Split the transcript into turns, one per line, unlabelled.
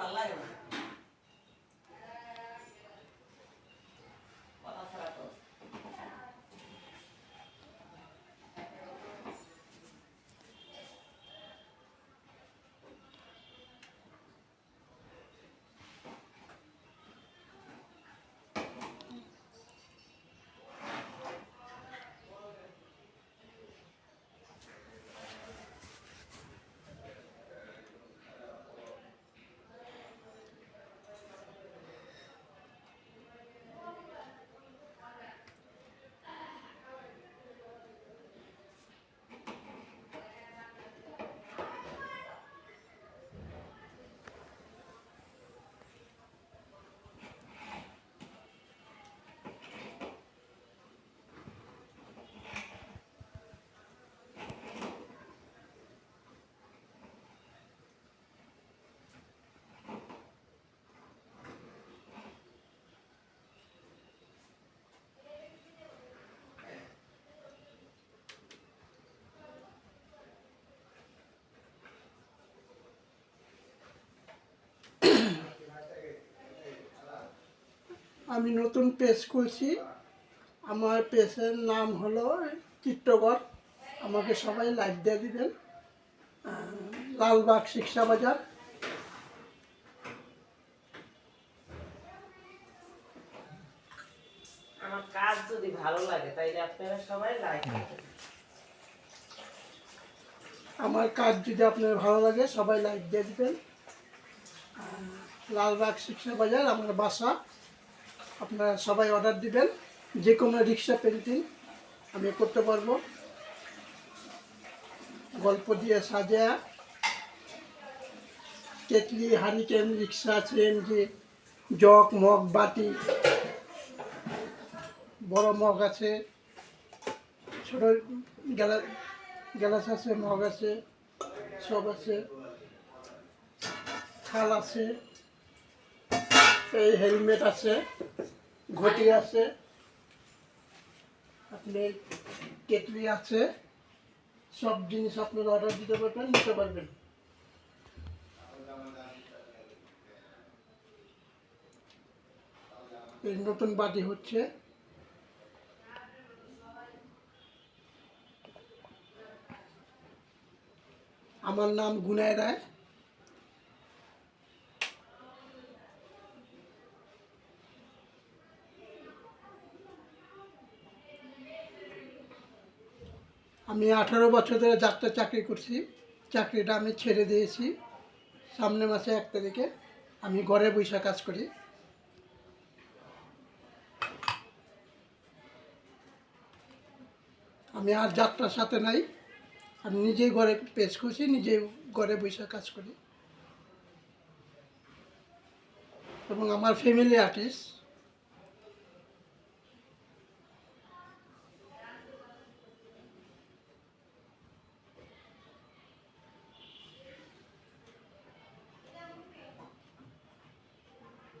ভালো লাগে
আমি নতুন পেজ খুলছি। আমার পেজের নাম হলো চিত্রকর। আমাকে সবাই লাইক দিয়ে দিবেন। লালবাগ শিক্ষা বাজার।
আমার কাজ যদি ভালো লাগে তাইলে আপনারা সবাই লাইক
আমার কাজ যদি আপনার ভালো লাগে সবাই লাইক দিয়ে দিবেন। লালবাগ শিক্ষা বাজার আমার বাসা। আপনারা সবাই অর্ডার দিবেন। যে কোনো রিক্সা পেন্টিং আমি করতে পারব। গল্প দিয়ে সাজা। Kettle, hurricane, rickshaw, CNG, jug, mug বাটি বড় মগ আছে। ছোট গেলা গ্যালাস আছে, মগ আছে, সব আছে। থাল আছে। এই হেলমেট আছে। ঘটি আছে, আপনি কেটলি আছে, সব জিনিস আপনারা অর্ডার দিতে পারবেন, নিতে পারবেন। এই নতুন বাটি হচ্ছে। আমার নাম গুনায় রায়। আমি আঠারো বছর ধরে যাত্রা চাকরি করছি। চাকরিটা আমি ছেড়ে দিয়েছি। সামনে মাসে এক তারিখে আমি ঘরে বৈশা কাজ করি। আমি আর যাত্রার সাথে নাই। আমি নিজেই ঘরে পেশ করছি, নিজেই ঘরে বৈশা কাজ করি। এবং আমার ফ্যামিলি আর্টিস্ট